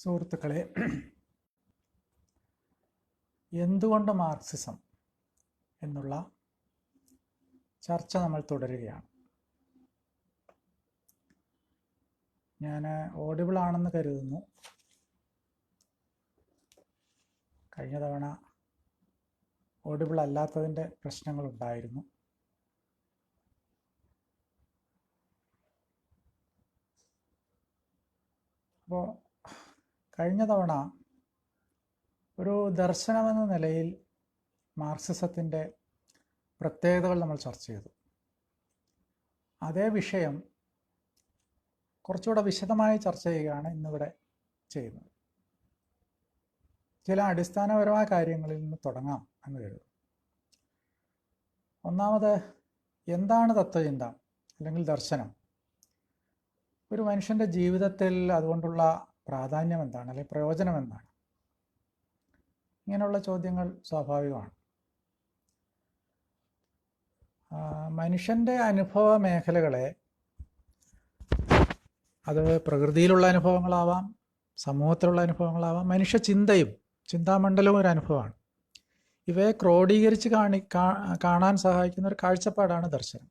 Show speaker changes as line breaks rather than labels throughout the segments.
സുഹൃത്തുക്കളെ എന്തുകൊണ്ട് മാർക്സിസം എന്നുള്ള ചർച്ച നമ്മൾ തുടരുകയാണ്. ഞാൻ ഓഡിബിൾ ആണെന്ന് കരുതുന്നു. കഴിഞ്ഞ തവണ ഓഡിബിൾ അല്ലാത്തതിന്റെ പ്രശ്നങ്ങളുണ്ടായിരുന്നു അപ്പോൾ കഴിഞ്ഞ തവണ ഒരു ദർശനമെന്ന നിലയിൽ മാർക്സിസത്തിന്റെ പ്രത്യേകതകൾ നമ്മൾ ചർച്ച ചെയ്തു. അതേ വിഷയം കുറച്ചുകൂടെ വിശദമായി ചർച്ച ചെയ്യുകയാണ് ഇന്നിവിടെ ചെയ്യുന്നത്. ചില അടിസ്ഥാനപരമായ കാര്യങ്ങളിൽ നിന്ന് തുടങ്ങാം എന്ന് കരുതും ഒന്നാമത് എന്താണ് തത്വചിന്ത അല്ലെങ്കിൽ ദർശനം? ഒരു മനുഷ്യന്റെ ജീവിതത്തിൽ അതുകൊണ്ടുള്ള പ്രാധാന്യം എന്താണ് അല്ലെങ്കിൽ പ്രയോജനം എന്താണ് ഇങ്ങനെയുള്ള ചോദ്യങ്ങൾ സ്വാഭാവികമാണ്. മനുഷ്യന്റെ അനുഭവ മേഖലകളെ അത് പ്രകൃതിയിലുള്ള അനുഭവങ്ങളാവാം സമൂഹത്തിലുള്ള അനുഭവങ്ങളാവാം മനുഷ്യ ചിന്തയും ചിന്താമണ്ഡലവും ഒരു അനുഭവമാണ്. ഇവയെ ക്രോഡീകരിച്ച് കാണി കാണാൻ സഹായിക്കുന്ന ഒരു കാഴ്ചപ്പാടാണ് ദർശനം.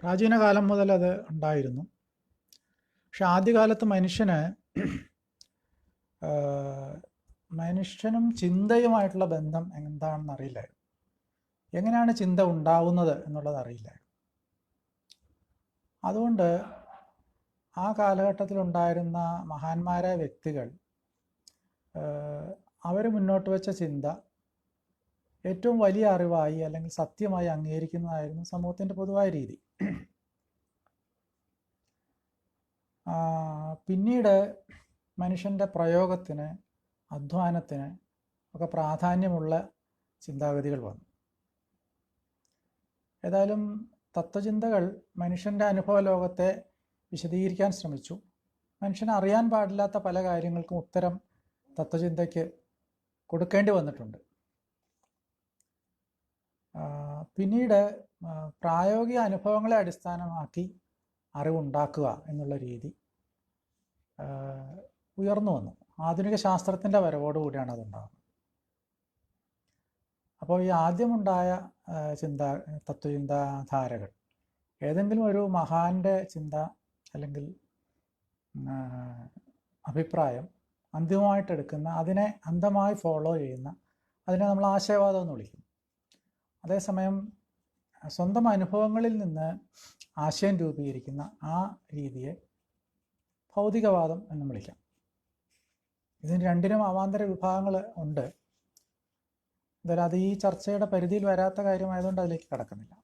പ്രാചീന കാലം മുതൽ അത് ഉണ്ടായിരുന്നു. പക്ഷെ ആദ്യകാലത്ത് മനുഷ്യന് മനുഷ്യനും ചിന്തയുമായിട്ടുള്ള ബന്ധം എന്താണെന്ന് അറിയില്ലായിരുന്നു എങ്ങനെയാണ് ചിന്ത ഉണ്ടാവുന്നത് എന്നുള്ളത് അറിയില്ലായിരുന്നു അതുകൊണ്ട് ആ കാലഘട്ടത്തിൽ ഉണ്ടായിരുന്ന മഹാന്മാരായ വ്യക്തികൾ അവർ മുന്നോട്ട് വെച്ച ചിന്ത ഏറ്റവും വലിയ അറിവായി അല്ലെങ്കിൽ സത്യമായി അംഗീകരിക്കുന്നതായിരുന്നു സമൂഹത്തിന്റെ പൊതുവായ രീതി. പിന്നീട് മനുഷ്യന്റെ പ്രയോഗത്തിന് അധ്വാനത്തിന് ഒക്കെ പ്രാധാന്യമുള്ള ചിന്താഗതികൾ വന്നു. ഏതായാലും തത്വചിന്തകൾ മനുഷ്യന്റെ അനുഭവ ലോകത്തെ വിശദീകരിക്കാൻ ശ്രമിച്ചു. മനുഷ്യൻ അറിയാൻ പാടില്ലാത്ത പല കാര്യങ്ങൾക്കും ഉത്തരം തത്വചിന്തയ്ക്ക് കൊടുക്കേണ്ടി വന്നിട്ടുണ്ട്. പിന്നീട് പ്രായോഗിക അനുഭവങ്ങളെ അടിസ്ഥാനമാക്കി അറിവുണ്ടാക്കുക എന്നുള്ള രീതി ഉയർന്നു വന്നു. ആധുനിക ശാസ്ത്രത്തിന്റെ വരവോടുകൂടിയാണ് അതുണ്ടാകുന്നത് അപ്പോൾ ഈ ആദ്യമുണ്ടായ ചിന്ത തത്വചിന്താധാരകൾ ഏതെങ്കിലും ഒരു മഹാന്റെ ചിന്ത അല്ലെങ്കിൽ അഭിപ്രായം അന്തിമമായിട്ടെടുക്കുന്ന അതിനെ അന്ധമായി ഫോളോ ചെയ്യുന്ന അതിനെ നമ്മൾ ആശയവാദം എന്ന് വിളിക്കും അതേസമയം സ്വന്തം അനുഭവങ്ങളിൽ നിന്ന് ആശയം രൂപീകരിക്കുന്ന ആ രീതിയെ ഭൗതികവാദം എന്ന് വിളിക്കാം. ഇതിന് രണ്ടിനും അവാന്തര വിഭാഗങ്ങൾ ഉണ്ട്. എന്തായാലും അത് ഈ ചർച്ചയുടെ പരിധിയിൽ വരാത്ത കാര്യമായതുകൊണ്ട് അതിലേക്ക് കടക്കുന്നില്ല.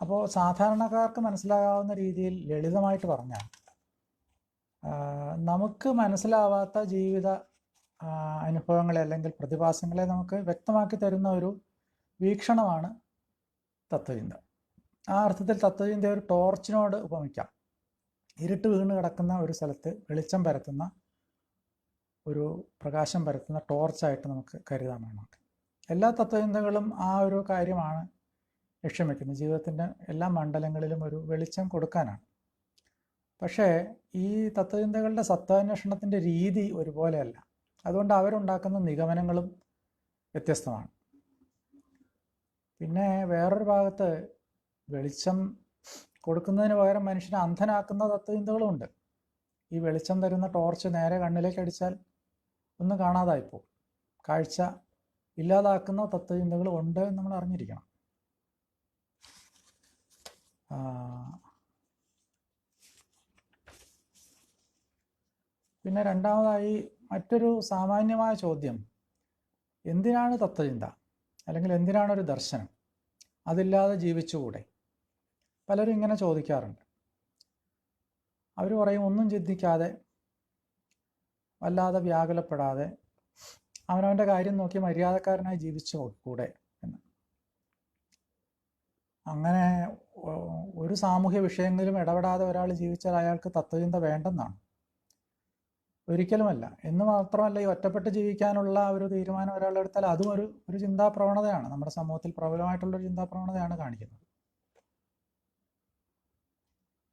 അപ്പോൾ സാധാരണക്കാർക്ക് മനസ്സിലാകാവുന്ന രീതിയിൽ ലളിതമായിട്ട് പറഞ്ഞാൽ നമുക്ക് മനസ്സിലാവാത്ത ജീവിത അനുഭവങ്ങളെ അല്ലെങ്കിൽ പ്രതിഭാസങ്ങളെ നമുക്ക് വ്യക്തമാക്കി തരുന്ന ഒരു വീക്ഷണമാണ് തത്വചിന്ത. ആ അർത്ഥത്തിൽ തത്വചിന്ത ഒരു ടോർച്ചിനോട് ഉപമിക്കാം. ഇരുട്ട് വീണ് കിടക്കുന്ന ഒരു സ്ഥലത്ത് വെളിച്ചം പരത്തുന്ന ഒരു പ്രകാശം പരത്തുന്ന ടോർച്ചായിട്ട് നമുക്ക് കരുതാൻ വേണം. എല്ലാ തത്വചിന്തകളും ആ ഒരു കാര്യമാണ് ലക്ഷ്യം വയ്ക്കുന്നത് ജീവിതത്തിന്റെ എല്ലാ മണ്ഡലങ്ങളിലും ഒരു വെളിച്ചം കൊടുക്കാനാണ്. പക്ഷേ ഈ തത്വചിന്തകളുടെ സത്വാന്വേഷണത്തിന്റെ രീതി ഒരുപോലെയല്ല. അതുകൊണ്ട് അവരുണ്ടാക്കുന്ന നിഗമനങ്ങളും വ്യത്യസ്തമാണ്. പിന്നെ വേറൊരു ഭാഗത്ത് വെളിച്ചം കൊടുക്കുന്നതിന് പകരം മനുഷ്യനെ അന്ധനാക്കുന്ന തത്വചിന്തകളും ഉണ്ട്. ഈ വെളിച്ചം തരുന്ന ടോർച്ച് നേരെ കണ്ണിലേക്ക് അടിച്ചാൽ ഒന്നും കാണാതായിപ്പോ കാഴ്ച ഇല്ലാതാക്കുന്ന തത്വചിന്തകൾ ഉണ്ട് എന്ന് നമ്മൾ അറിഞ്ഞിരിക്കണം. പിന്നെ രണ്ടാമതായി മറ്റൊരു സാമാന്യമായ ചോദ്യം. എന്തിനാണ് തത്വചിന്ത? അല്ലെങ്കിൽ എന്തിനാണ് ഒരു ദർശനം? അതില്ലാതെ ജീവിച്ചുകൂടെ? പലരും ഇങ്ങനെ ചോദിക്കാറുണ്ട്. അവർ പറയും ഒന്നും ചിന്തിക്കാതെ വല്ലാതെ വ്യാകുലപ്പെടാതെ അവനവന്റെ കാര്യം നോക്കി മര്യാദക്കാരനായി ജീവിച്ചു കൂടെ? എന്ന്. അങ്ങനെ ഒരു സാമൂഹ്യ വിഷയങ്ങളിലും ഇടപെടാതെ ഒരാൾ ജീവിച്ചാൽ അയാൾക്ക് തത്വചിന്ത വേണ്ടെന്നാണ്. ഒരിക്കലുമല്ല. എന്ന് മാത്രമല്ല ഈ ഒറ്റപ്പെട്ട് ജീവിക്കാനുള്ള ഒരു തീരുമാനം ഒരാളെടുത്താൽ അതും ഒരു ഒരു ചിന്താ പ്രവണതയാണ് നമ്മുടെ സമൂഹത്തിൽ പ്രബലമായിട്ടുള്ള ഒരു ചിന്താ പ്രവണതയാണ് കാണിക്കുന്നത്.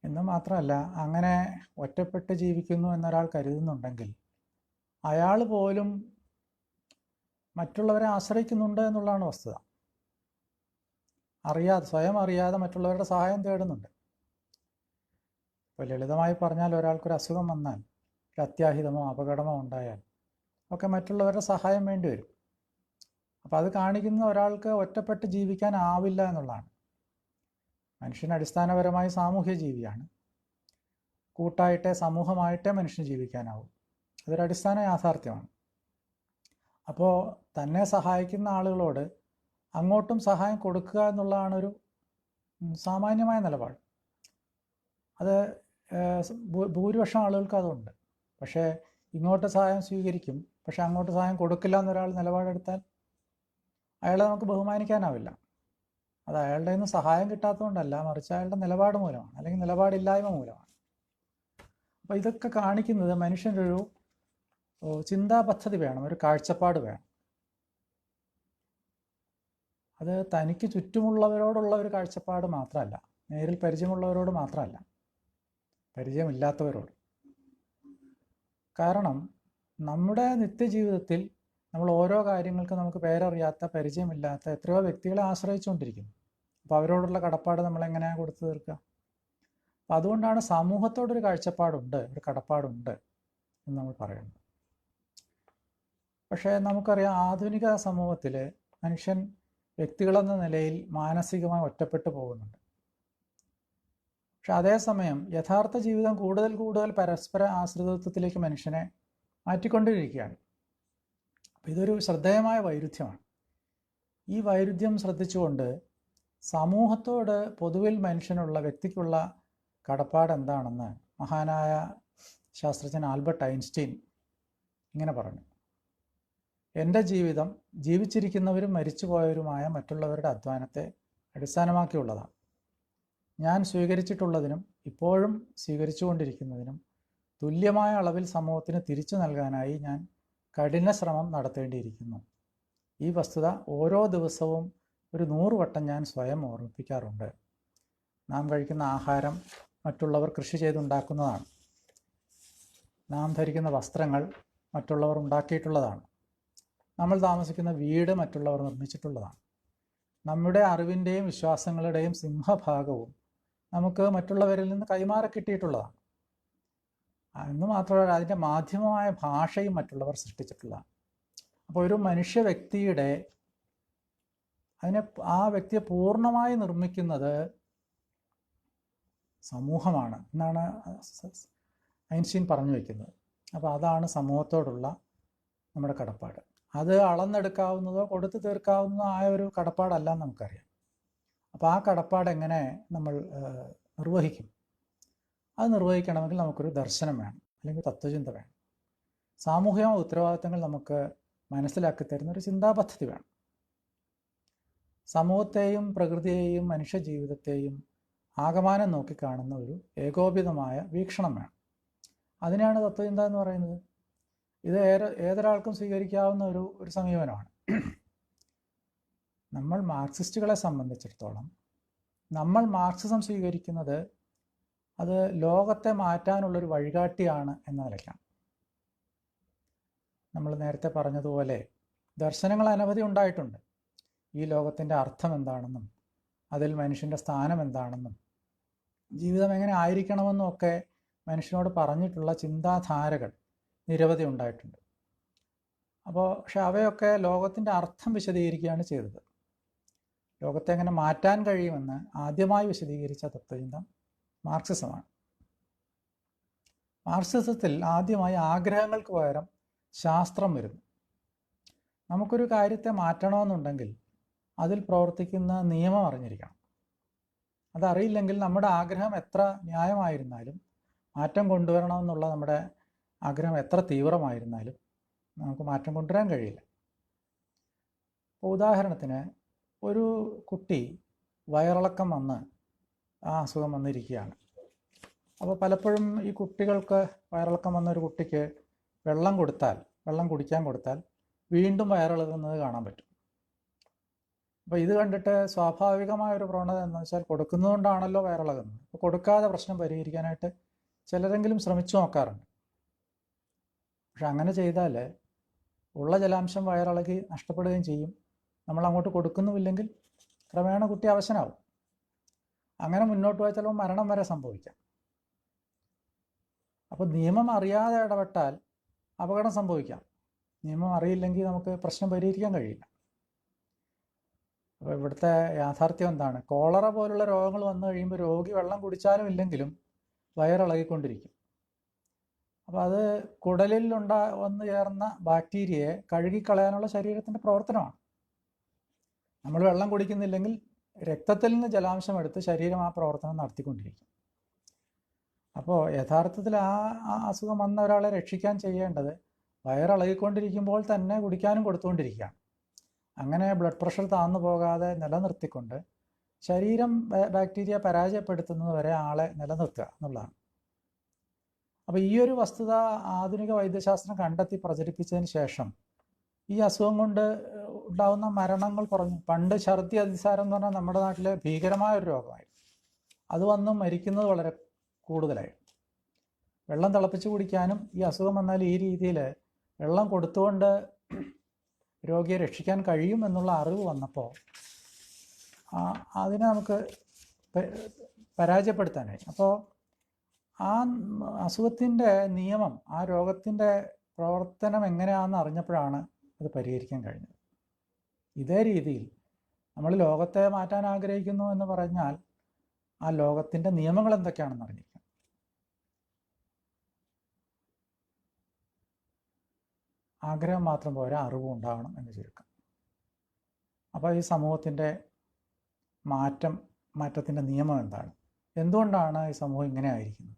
എന്ന് മാത്രമല്ല അങ്ങനെ ഒറ്റപ്പെട്ട് ജീവിക്കുന്നു എന്നൊരാൾ കരുതുന്നുണ്ടെങ്കിൽ അയാൾ പോലും മറ്റുള്ളവരെ ആശ്രയിക്കുന്നുണ്ട് എന്നുള്ളതാണ് വസ്തുത. അറിയാതെ സ്വയം അറിയാതെ മറ്റുള്ളവരുടെ സഹായം തേടുന്നുണ്ട്. ഇപ്പോൾ ലളിതമായി പറഞ്ഞാൽ ഒരാൾക്കൊരു അസുഖം വന്നാൽ ഒരു അത്യാഹിതമോ അപകടമോ ഉണ്ടായാൽ ഒക്കെ മറ്റുള്ളവരുടെ സഹായം വേണ്ടി വരും. അപ്പോൾ അത് കാണിക്കുന്ന ഒരാൾക്ക് ഒറ്റപ്പെട്ട് ജീവിക്കാൻ ആവില്ല എന്നുള്ളതാണ്. മനുഷ്യൻ അടിസ്ഥാനപരമായി സാമൂഹ്യ ജീവിയാണ് കൂട്ടായിട്ടേ സമൂഹമായിട്ടേ മനുഷ്യൻ ജീവിക്കാനാവും. അതൊരു അടിസ്ഥാന യാഥാർത്ഥ്യമാണ്. അപ്പോൾ തന്നെ സഹായിക്കുന്ന ആളുകളോട് അങ്ങോട്ടും സഹായം കൊടുക്കുക എന്നുള്ളതാണ് ഒരു സാമാന്യമായ നിലപാട്. അത് ഭൂരിപക്ഷം ആളുകൾക്ക് അതുണ്ട്. പക്ഷേ ഇങ്ങോട്ട് സഹായം സ്വീകരിക്കും പക്ഷെ അങ്ങോട്ട് സഹായം കൊടുക്കില്ല എന്നൊരാൾ നിലപാടെടുത്താൽ അയാളെ നമുക്ക് ബഹുമാനിക്കാനാവില്ല. അത് അയാളുടെ നിന്ന് സഹായം കിട്ടാത്തതുകൊണ്ടല്ല മറിച്ച് അയാളുടെ നിലപാട് മൂലമാണ് അല്ലെങ്കിൽ നിലപാടില്ലായ്മ മൂലമാണ്. അപ്പോൾ ഇതൊക്കെ കാണിക്കുന്നത് മനുഷ്യന്റെ ഒരു ഓ, ചിന്താ പദ്ധതി വേണം ഒരു കാഴ്ചപ്പാട് വേണം. അത് തനിക്ക് ചുറ്റുമുള്ളവരോടുള്ള ഒരു കാഴ്ചപ്പാട് മാത്രമല്ല നേരിൽ പരിചയമുള്ളവരോട് മാത്രമല്ല പരിചയമില്ലാത്തവരോട്. കാരണം നമ്മുടെ നിത്യജീവിതത്തിൽ നമ്മൾ ഓരോ കാര്യങ്ങൾക്കും നമുക്ക് പേരറിയാത്ത പരിചയമില്ലാത്ത എത്രയോ വ്യക്തികളെ ആശ്രയിച്ചുകൊണ്ടിരിക്കുന്നു. അപ്പോൾ അവരോടുള്ള കടപ്പാട് നമ്മൾ എങ്ങനെയാണ് കൊടുത്തു തീർക്കുക? അപ്പം അതുകൊണ്ടാണ് സമൂഹത്തോടൊരു കാഴ്ചപ്പാടുണ്ട് ഒരു കടപ്പാടുണ്ട് എന്ന് നമ്മൾ പറയുന്നത്. പക്ഷേ നമുക്കറിയാം ആധുനിക സമൂഹത്തിൽ മനുഷ്യൻ വ്യക്തികളെന്ന നിലയിൽ മാനസികമായി ഒറ്റപ്പെട്ടു പോകുന്നുണ്ട്. പക്ഷെ അതേസമയം യഥാർത്ഥ ജീവിതം കൂടുതൽ കൂടുതൽ പരസ്പര ആശ്രിതത്വത്തിലേക്ക് മനുഷ്യനെ മാറ്റിക്കൊണ്ടിരിക്കുകയാണ്. അപ്പോൾ ഇതൊരു ശ്രദ്ധേയമായ വൈരുദ്ധ്യമാണ്. ഈ വൈരുദ്ധ്യം ശ്രദ്ധിച്ചുകൊണ്ട് സമൂഹത്തോട് പൊതുവിൽ മനുഷ്യനുള്ള വ്യക്തിക്കുള്ള കടപ്പാട് എന്താണെന്ന് മഹാനായ ശാസ്ത്രജ്ഞൻ ആൽബർട്ട് ഐൻസ്റ്റീൻ ഇങ്ങനെ പറഞ്ഞു. എന്റെ ജീവിതം ജീവിച്ചിരിക്കുന്നവരും മരിച്ചുപോയവരുമായ മറ്റുള്ളവരുടെ അധ്വാനത്തെ അടിസ്ഥാനമാക്കിയുള്ളതാണ്. ഞാൻ സ്വീകരിച്ചിട്ടുള്ളതിനും ഇപ്പോഴും സ്വീകരിച്ചുകൊണ്ടിരിക്കുന്നതിനും തുല്യമായ അളവിൽ സമൂഹത്തിന് തിരിച്ചു നൽകാനായി ഞാൻ കഠിന ശ്രമം നടത്തേണ്ടിയിരിക്കുന്നു. ഈ വസ്തുത ഓരോ ദിവസവും ഒരു നൂറ് വട്ടം ഞാൻ സ്വയം ഓർമ്മിപ്പിക്കാറുണ്ട്. നാം കഴിക്കുന്ന ആഹാരം മറ്റുള്ളവർ കൃഷി ചെയ്തുണ്ടാക്കുന്നതാണ്. നാം ധരിക്കുന്ന വസ്ത്രങ്ങൾ മറ്റുള്ളവർ ഉണ്ടാക്കിയിട്ടുള്ളതാണ്. നമ്മൾ താമസിക്കുന്ന വീട് മറ്റുള്ളവർ നിർമ്മിച്ചിട്ടുള്ളതാണ്. നമ്മുടെ അറിവിന്റെയും വിശ്വാസങ്ങളുടെയും സിംഹഭാഗവും നമുക്ക് മറ്റുള്ളവരിൽ നിന്ന് കൈമാറി കിട്ടിയിട്ടുള്ളതാണ്. എന്ന് മാത്രമല്ല അതിന്റെ മാധ്യമമായ ഭാഷയും മറ്റുള്ളവർ സൃഷ്ടിച്ചിട്ടുള്ളതാണ് അപ്പോൾ ഒരു മനുഷ്യ വ്യക്തിയുടെ അതിനെ ആ വ്യക്തിയെ പൂർണമായി നിർമ്മിക്കുന്നത് സമൂഹമാണ് എന്നാണ് ഐൻസ്റ്റീൻ പറഞ്ഞു വയ്ക്കുന്നത് അപ്പോൾ അതാണ് സമൂഹത്തോടുള്ള നമ്മുടെ കടപ്പാട്. അത് അളന്നെടുക്കാവുന്നതോ കൊടുത്തു തീർക്കാവുന്നതോ ആയ ഒരു കടപ്പാടല്ല നമുക്കറിയാം. അപ്പോൾ ആ കടപ്പാട് എങ്ങനെ നമ്മൾ നിർവഹിക്കും? അത് നിർവഹിക്കണമെങ്കിൽ നമുക്കൊരു ദർശനം വേണം അല്ലെങ്കിൽ തത്വചിന്ത വേണം. സാമൂഹിക ഉത്തരവാദിത്തങ്ങൾ നമുക്ക് മനസ്സിലാക്കി തരുന്ന ഒരു ചിന്താപദ്ധതി വേണം. സമൂഹത്തെയും പ്രകൃതിയെയും മനുഷ്യ ജീവിതത്തെയും ആകമാനം നോക്കിക്കാണുന്ന ഒരു ഏകോപിതമായ വീക്ഷണം വേണം. അതിനെയാണ് തത്വചിന്ത എന്ന് പറയുന്നത്. ഇത് ഏറെ ഏതൊരാൾക്കും സ്വീകരിക്കാവുന്ന ഒരു ഒരു സമീപനമാണ്. നമ്മൾ മാർക്സിസ്റ്റുകളെ സംബന്ധിച്ചിടത്തോളം നമ്മൾ മാർക്സിസം സ്വീകരിക്കുന്നത് അത് ലോകത്തെ മാറ്റാനുള്ളൊരു വഴികാട്ടിയാണ് എന്ന നിലയ്ക്കാണ്. നമ്മൾ നേരത്തെ പറഞ്ഞതുപോലെ ദർശനങ്ങൾ അനവധി ഉണ്ടായിട്ടുണ്ട്. ഈ ലോകത്തിന്റെ അർത്ഥം എന്താണെന്നും അതിൽ മനുഷ്യന്റെ സ്ഥാനം എന്താണെന്നും ജീവിതം എങ്ങനെ ആയിരിക്കണമെന്നും ഒക്കെ മനുഷ്യനോട് പറഞ്ഞിട്ടുള്ള ചിന്താധാരകൾ നിരവധി ഉണ്ടായിട്ടുണ്ട്. അപ്പോൾ പക്ഷെ അവയൊക്കെ ലോകത്തിന്റെ അർത്ഥം വിശദീകരിക്കുകയാണ് ചെയ്തത്. ലോകത്തെ എങ്ങനെ മാറ്റാൻ കഴിയുമെന്ന് ആദ്യമായി വിശദീകരിച്ച തത്വചിന്ത മാർക്സിസമാണ്. മാർക്സിസത്തിൽ ആദ്യമായി ആഗ്രഹങ്ങൾക്ക് പകരം ശാസ്ത്രം വരുന്നു. നമുക്കൊരു കാര്യത്തെ മാറ്റണമെന്നുണ്ടെങ്കിൽ അതിൽ പ്രവർത്തിക്കുന്ന നിയമം അറിഞ്ഞിരിക്കണം. അതറിയില്ലെങ്കിൽ നമ്മുടെ ആഗ്രഹം എത്ര ന്യായമായിരുന്നാലും മാറ്റം കൊണ്ടുവരണമെന്നുള്ള നമ്മുടെ ആഗ്രഹം എത്ര തീവ്രമായിരുന്നാലും നമുക്ക് മാറ്റം കൊണ്ടുവരാൻ കഴിയില്ല. ഉദാഹരണത്തിന് ഒരു കുട്ടി വയറിളക്കം വന്ന് ആ അസുഖം വന്നിരിക്കുകയാണ്. അപ്പോൾ പലപ്പോഴും ഈ കുട്ടികൾക്ക് വയറിളക്കം വന്ന ഒരു കുട്ടിക്ക് വെള്ളം കൊടുത്താൽ വെള്ളം കുടിക്കാൻ കൊടുത്താൽ വീണ്ടും വയറിളകുന്നത് കാണാൻ പറ്റും. അപ്പോൾ ഇത് കണ്ടിട്ട് സ്വാഭാവികമായ ഒരു പ്രവണത എന്ന് വെച്ചാൽ കൊടുക്കുന്നതുകൊണ്ടാണല്ലോ വയറിളകുന്നത്. അപ്പോൾ കൊടുക്കാതെ പ്രശ്നം പരിഹരിക്കാനായിട്ട് ചിലരെങ്കിലും ശ്രമിച്ചു നോക്കാറുണ്ട്. പക്ഷെ അങ്ങനെ ചെയ്താൽ ഉള്ള ജലാംശം വയറിളകി നഷ്ടപ്പെടുകയും ചെയ്യും. നമ്മൾ അങ്ങോട്ട് കൊടുക്കുന്നുമില്ലെങ്കിൽ ക്രമേണ കുട്ടി അവശനാവും. അങ്ങനെ മുന്നോട്ട് പോയാൽ ചിലപ്പോൾ മരണം വരെ സംഭവിക്കാം. അപ്പോൾ നിയമം അറിയാതെ ഇടപെട്ടാൽ അപകടം സംഭവിക്കാം. നിയമം അറിയില്ലെങ്കിൽ നമുക്ക് പ്രശ്നം പരിഹരിക്കാൻ കഴിയില്ല. അപ്പോൾ ഇവിടുത്തെ യാഥാർത്ഥ്യം എന്താണ്? കോളറ പോലുള്ള രോഗങ്ങൾ വന്നു കഴിയുമ്പോൾ രോഗി വെള്ളം കുടിച്ചാലും ഇല്ലെങ്കിലും വയറിളകിക്കൊണ്ടിരിക്കും അപ്പോൾ അത് കുടലിൽ ഉണ്ടാ വന്നു ചേർന്ന ബാക്ടീരിയയെ കഴുകിക്കളയാനുള്ള ശരീരത്തിന്റെ പ്രവർത്തനമാണ്. നമ്മൾ വെള്ളം കുടിക്കുന്നില്ലെങ്കിൽ രക്തത്തിൽ നിന്ന് ജലാംശം എടുത്ത് ശരീരം ആ പ്രവർത്തനം നടത്തിക്കൊണ്ടിരിക്കും. അപ്പോൾ യഥാർത്ഥത്തിൽ ആ അസുഖം വന്ന ഒരാളെ രക്ഷിക്കാൻ ചെയ്യേണ്ടത് വയറിളകിക്കൊണ്ടിരിക്കുമ്പോൾ തന്നെ കുടിക്കാനും കൊടുത്തുകൊണ്ടിരിക്കുകയാണ്. അങ്ങനെ ബ്ലഡ് പ്രഷർ താന്നു പോകാതെ നിലനിർത്തിക്കൊണ്ട് ശരീരം ബാക്ടീരിയ പരാജയപ്പെടുത്തുന്നത് വരെ ആളെ നിലനിർത്തുക എന്നുള്ളതാണ്. അപ്പോൾ ഈ ഒരു വസ്തുത ആധുനിക വൈദ്യശാസ്ത്രം കണ്ടെത്തി പ്രചരിപ്പിച്ചതിന് ശേഷം ഈ അസുഖം കൊണ്ട് ഉണ്ടാകുന്ന മരണങ്ങൾ കുറഞ്ഞു. പണ്ട് ഛർദി അതിസാരം എന്ന് പറഞ്ഞാൽ നമ്മുടെ നാട്ടിലെ ഭീകരമായ ഒരു രോഗമായിരുന്നു. അത് വന്ന് മരിക്കുന്നത് വളരെ കൂടുതലായിരുന്നു. വെള്ളം തിളപ്പിച്ച് കുടിക്കാനും ഈ അസുഖം വന്നാൽ ഈ രീതിയിൽ വെള്ളം കൊടുത്തുകൊണ്ട് രോഗിയെ രക്ഷിക്കാൻ കഴിയും എന്നുള്ള അറിവ് വന്നപ്പോൾ അതിനെ നമുക്ക് പരാജയപ്പെടുത്താനായി. അപ്പോൾ ആ അസുഖത്തിന്റെ നിയമം ആ രോഗത്തിന്റെ പ്രവർത്തനം എങ്ങനെയാണെന്ന് അറിഞ്ഞപ്പോഴാണ് അത് പരിഹരിക്കാൻ കഴിഞ്ഞത്. ഇതേ രീതിയിൽ നമ്മൾ ലോകത്തെ മാറ്റാൻ ആഗ്രഹിക്കുന്നു എന്ന് പറഞ്ഞാൽ ആ ലോകത്തിന്റെ നിയമങ്ങൾ എന്തൊക്കെയാണെന്ന് അറിഞ്ഞിരിക്കണം. ആഗ്രഹം മാത്രം പോരാ അറിവും ഉണ്ടാവണം എന്ന് ചുരുക്കം. അപ്പോൾ ഈ സമൂഹത്തിന്റെ മാറ്റം മാറ്റത്തിന്റെ നിയമം എന്താണ്? എന്തുകൊണ്ടാണ് ഈ സമൂഹം ഇങ്ങനെ ആയിരിക്കുന്നത്?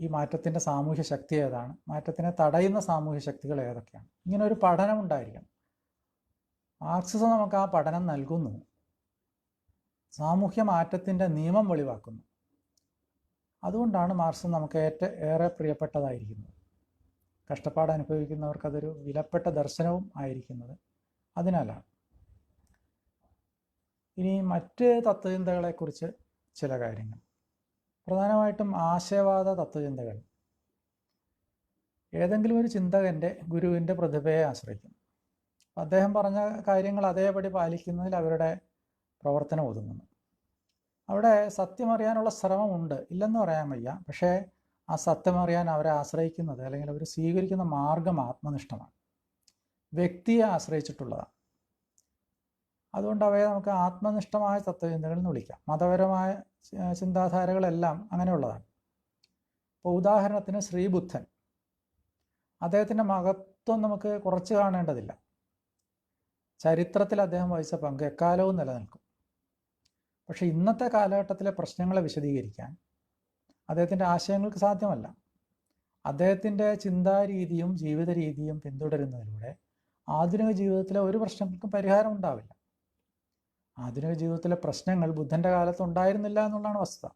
ഈ മാറ്റത്തിന്റെ സാമൂഹ്യ ശക്തി ഏതാണ്? മാറ്റത്തിനെ തടയുന്ന സാമൂഹ്യ ശക്തികൾ ഏതൊക്കെയാണ്? ഇങ്ങനെ ഒരു പഠനം ഉണ്ടായിരിക്കണം. മാർക്സിസം നമുക്ക് ആ പഠനം നൽകുന്നു. സാമൂഹ്യ മാറ്റത്തിന്റെ നിയമം വെളിവാക്കുന്നു. അതുകൊണ്ടാണ് മാർക്സിസം നമുക്ക് ഏറ്റ ഏറെ പ്രിയപ്പെട്ടതായിരിക്കുന്നത്. കഷ്ടപ്പാട് അനുഭവിക്കുന്നവർക്ക് അതൊരു വിലപ്പെട്ട ദർശനവും ആയിരിക്കുന്നത് അതിനാലാണ്. ഇനി മറ്റ് തത്വചിന്തകളെക്കുറിച്ച് ചില കാര്യങ്ങൾ. പ്രധാനമായിട്ടും ആശയവാദ തത്വചിന്തകൾ. ഏതെങ്കിലും ഒരു ചിന്തകന്റെ ഗുരുവിന്റെ പ്രതിഭയെ ആശ്രയിക്കും അദ്ദേഹം പറഞ്ഞ കാര്യങ്ങൾ അതേപടി പാലിക്കുന്നതിൽ അവരുടെ പ്രവർത്തനം ഒതുങ്ങുന്നു. അവിടെ സത്യമറിയാനുള്ള ശ്രമമുണ്ട്. ഇല്ലെന്ന് പറയാൻ വയ്യ. പക്ഷേ ആ സത്യമറിയാൻ അവരെ ആശ്രയിക്കുന്നത് അല്ലെങ്കിൽ അവർ സ്വീകരിക്കുന്ന മാർഗം ആത്മനിഷ്ഠമാണ്. വ്യക്തിയെ ആശ്രയിച്ചിട്ടുള്ളതാണ്. അതുകൊണ്ട് അവയെ നമുക്ക് ആത്മനിഷ്ഠമായ തത്വചിന്തകൾ എന്ന് വിളിക്കാം. മതപരമായ ചിന്താധാരകളെല്ലാം അങ്ങനെയുള്ളതാണ്. ഇപ്പോൾ ഉദാഹരണത്തിന് ശ്രീബുദ്ധൻ. അദ്ദേഹത്തിന്റെ മഹത്വം നമുക്ക് കുറച്ച് കാണേണ്ടതില്ല. ചരിത്രത്തിൽ അദ്ദേഹം വഹിച്ച പങ്ക് എക്കാലവും നിലനിൽക്കും. പക്ഷേ ഇന്നത്തെ കാലഘട്ടത്തിലെ പ്രശ്നങ്ങളെ വിശദീകരിക്കാൻ അദ്ദേഹത്തിന്റെ ആശയങ്ങൾക്ക് സാധ്യമല്ല. അദ്ദേഹത്തിന്റെ ചിന്താരീതിയും ജീവിത രീതിയും പിന്തുടരുന്നതിലൂടെ ആധുനിക ജീവിതത്തിലെ ഒരു പ്രശ്നങ്ങൾക്കും പരിഹാരം ഉണ്ടാവില്ല. ആധുനിക ജീവിതത്തിലെ പ്രശ്നങ്ങൾ ബുദ്ധന്റെ കാലത്ത് ഉണ്ടായിരുന്നില്ല എന്നുള്ളതാണ് വസ്തുത.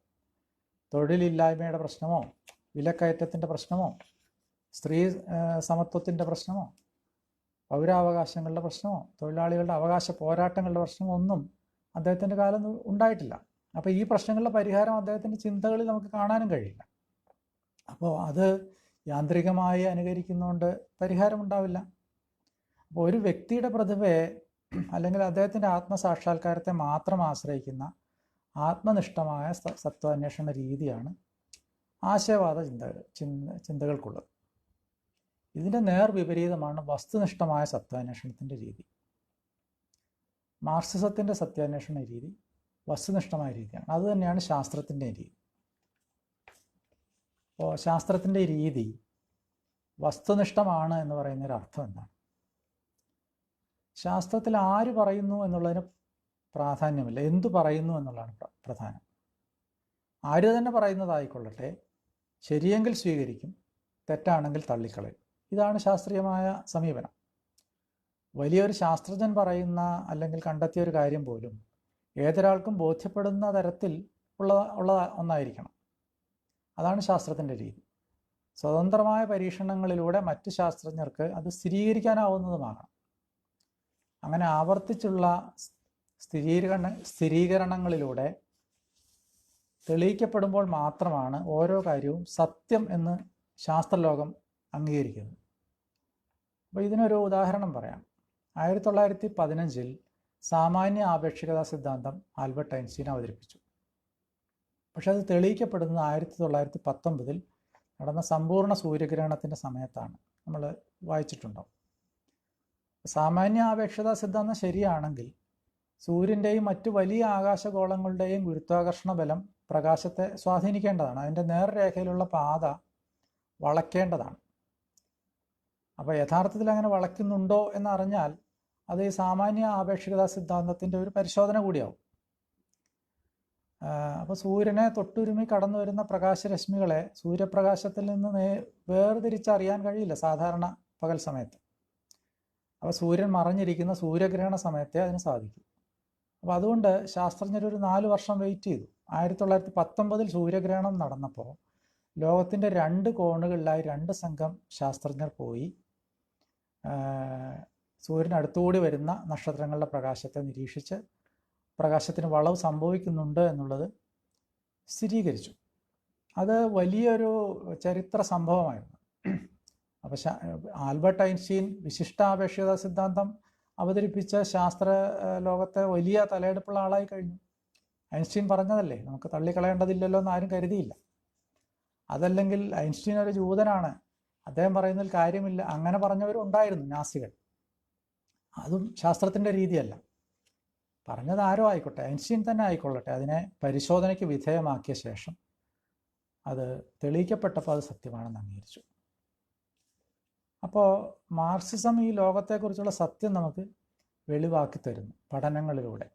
തൊഴിലില്ലായ്മയുടെ പ്രശ്നമോ വിലക്കയറ്റത്തിന്റെ പ്രശ്നമോ സ്ത്രീ സമത്വത്തിന്റെ പ്രശ്നമോ പൗരാവകാശങ്ങളുടെ പ്രശ്നമോ തൊഴിലാളികളുടെ അവകാശ പോരാട്ടങ്ങളുടെ പ്രശ്നമോ ഒന്നും അദ്ദേഹത്തിന്റെ കാലം ഉണ്ടായിട്ടില്ല. അപ്പോൾ ഈ പ്രശ്നങ്ങളുടെ പരിഹാരം അദ്ദേഹത്തിന്റെ ചിന്തകളിൽ നമുക്ക് കാണാനും കഴിയില്ല. അപ്പോൾ അത് യാന്ത്രികമായി അനുകരിക്കുന്നതുകൊണ്ട് പരിഹാരം ഉണ്ടാവില്ല. അപ്പോൾ ഒരു വ്യക്തിയുടെ പ്രതിഭയെ അല്ലെങ്കിൽ അദ്ദേഹത്തിന്റെ ആത്മസാക്ഷാത്കാരത്തെ മാത്രം ആശ്രയിക്കുന്ന ആത്മനിഷ്ഠമായ സത്വാന്വേഷണ രീതിയാണ് ആശയവാദ ചിന്തകൾ ചിന്ത ചിന്തകൾക്കുള്ളത്. ഇതിന്റെ നേർ വിപരീതമാണ് വസ്തുനിഷ്ഠമായ സത്യാന്വേഷണത്തിന്റെ രീതി. മാർക്സിസത്തിന്റെ സത്യാന്വേഷണ രീതി വസ്തുനിഷ്ഠമായ രീതിയാണ്. അതുതന്നെയാണ് ശാസ്ത്രത്തിന്റെ രീതി. അപ്പോൾ ശാസ്ത്രത്തിന്റെ രീതി വസ്തുനിഷ്ഠമാണ് എന്ന് പറയുന്നൊരർത്ഥം എന്താണ്? ശാസ്ത്രത്തിൽ ആര് പറയുന്നു എന്നുള്ളതിന് പ്രാധാന്യമില്ല. എന്തു പറയുന്നു എന്നുള്ളതാണ് പ്രധാനം. ആര് തന്നെ പറയുന്നതായിക്കൊള്ളട്ടെ. ശരിയെങ്കിൽ സ്വീകരിക്കും തെറ്റാണെങ്കിൽ തള്ളിക്കളയും. ഇതാണ് ശാസ്ത്രീയമായ സമീപനം. വലിയൊരു ശാസ്ത്രജ്ഞൻ പറയുന്ന അല്ലെങ്കിൽ കണ്ടെത്തിയ ഒരു കാര്യം പോലും ഏതൊരാൾക്കും ബോധ്യപ്പെടുന്ന തരത്തിൽ ഉള്ള ഉള്ള ഒന്നായിരിക്കണം. അതാണ് ശാസ്ത്രത്തിന്റെ രീതി. സ്വതന്ത്രമായ പരീക്ഷണങ്ങളിലൂടെ മറ്റ് ശാസ്ത്രജ്ഞർക്ക് അത് സ്ഥിരീകരിക്കാനാവുന്നതുമാകണം. അങ്ങനെ ആവർത്തിച്ചുള്ള സ്ഥിരീകരണ സ്ഥിരീകരണങ്ങളിലൂടെ തെളിയിക്കപ്പെടുമ്പോൾ മാത്രമാണ് ഓരോ കാര്യവും സത്യം എന്ന് ശാസ്ത്രലോകം അംഗീകരിക്കുന്നത് അപ്പോൾ ഇതിനൊരു ഉദാഹരണം പറയാം. ആയിരത്തി തൊള്ളായിരത്തി പതിനഞ്ചിൽ സാമാന്യ ആപേക്ഷികതാ സിദ്ധാന്തം ആൽബർട്ട് ഐൻസ്റ്റീൻ അവതരിപ്പിച്ചു. പക്ഷെ അത് തെളിയിക്കപ്പെടുന്നത് ആയിരത്തി തൊള്ളായിരത്തി പത്തൊമ്പതിൽ നടന്ന സമ്പൂർണ സൂര്യഗ്രഹണത്തിന്റെ സമയത്താണ്. നമ്മൾ വായിച്ചിട്ടുണ്ടാവും. സാമാന്യ ആപേക്ഷതാ സിദ്ധാന്തം ശരിയാണെങ്കിൽ സൂര്യന്റെയും മറ്റു വലിയ ആകാശഗോളങ്ങളുടെയും ഗുരുത്വാകർഷണ ബലം പ്രകാശത്തെ സ്വാധീനിക്കേണ്ടതാണ്. അതിന്റെ നേർരേഖയിലുള്ള പാത വളയ്ക്കേണ്ടതാണ് അപ്പോൾ യഥാർത്ഥത്തിൽ അങ്ങനെ വളയ്ക്കുന്നുണ്ടോ എന്നറിഞ്ഞാൽ അത് ഈ സാമാന്യ ആപേക്ഷികതാ സിദ്ധാന്തത്തിന്റെ ഒരു പരിശോധന കൂടിയാവും. അപ്പോൾ സൂര്യനെ തൊട്ടുരുമി കടന്നു വരുന്ന പ്രകാശരശ്മികളെ സൂര്യപ്രകാശത്തിൽ നിന്ന് നേ വേർതിരിച്ചറിയാൻ കഴിയില്ല സാധാരണ പകൽ സമയത്ത്. അപ്പോൾ സൂര്യൻ മറഞ്ഞിരിക്കുന്ന സൂര്യഗ്രഹണ സമയത്തെ അതിന് സാധിക്കും. അപ്പോൾ അതുകൊണ്ട് ശാസ്ത്രജ്ഞർ ഒരു നാല് വർഷം വെയിറ്റ് ചെയ്തു. ആയിരത്തി തൊള്ളായിരത്തി പത്തൊമ്പതിൽ സൂര്യഗ്രഹണം നടന്നപ്പോൾ ലോകത്തിന്റെ രണ്ട് കോണുകളിലായി രണ്ട് സംഘം ശാസ്ത്രജ്ഞർ പോയി. സൂര്യനടുത്തുകൂടി വരുന്ന നക്ഷത്രങ്ങളുടെ പ്രകാശത്തെ നിരീക്ഷിച്ച് പ്രകാശത്തിന് വളവ് സംഭവിക്കുന്നുണ്ട് എന്നുള്ളത് സ്ഥിരീകരിച്ചു. അത് വലിയൊരു ചരിത്ര സംഭവമായിരുന്നു. അപ്പോൾ ആൽബർട്ട് ഐൻസ്റ്റീൻ വിശിഷ്ടാപേക്ഷിത സിദ്ധാന്തം അവതരിപ്പിച്ച ശാസ്ത്ര ലോകത്തെ വലിയ തലയെടുപ്പുള്ള ആളായി കഴിഞ്ഞു. ഐൻസ്റ്റീൻ പറഞ്ഞതല്ലേ നമുക്ക് തള്ളിക്കളയേണ്ടതില്ലല്ലോ എന്ന് ആരും കരുതിയില്ല. അതല്ലെങ്കിൽ ഐൻസ്റ്റീൻ ഒരു ജൂതനാണ് അദ്ദേഹം പറയുന്നതിൽ കാര്യമില്ല. അങ്ങനെ പറഞ്ഞവരും ഉണ്ടായിരുന്നു നാസികൾ. അതും ശാസ്ത്രത്തിന്റെ രീതിയല്ല. പറഞ്ഞത് ആരോ ആയിക്കോട്ടെ ഐൻസ്റ്റീൻ തന്നെ ആയിക്കൊള്ളട്ടെ. അതിനെ പരിശോധനയ്ക്ക് വിധേയമാക്കിയ ശേഷം അത് തെളിയിക്കപ്പെട്ടപ്പോൾ അത് സത്യമാണെന്ന് അംഗീകരിച്ചു. അപ്പോൾ മാർക്സിസം ഈ ലോകത്തെക്കുറിച്ചുള്ള സത്യം നമുക്ക് വെളിവാക്കി തരുന്നു പഠനങ്ങളിലൂടെ.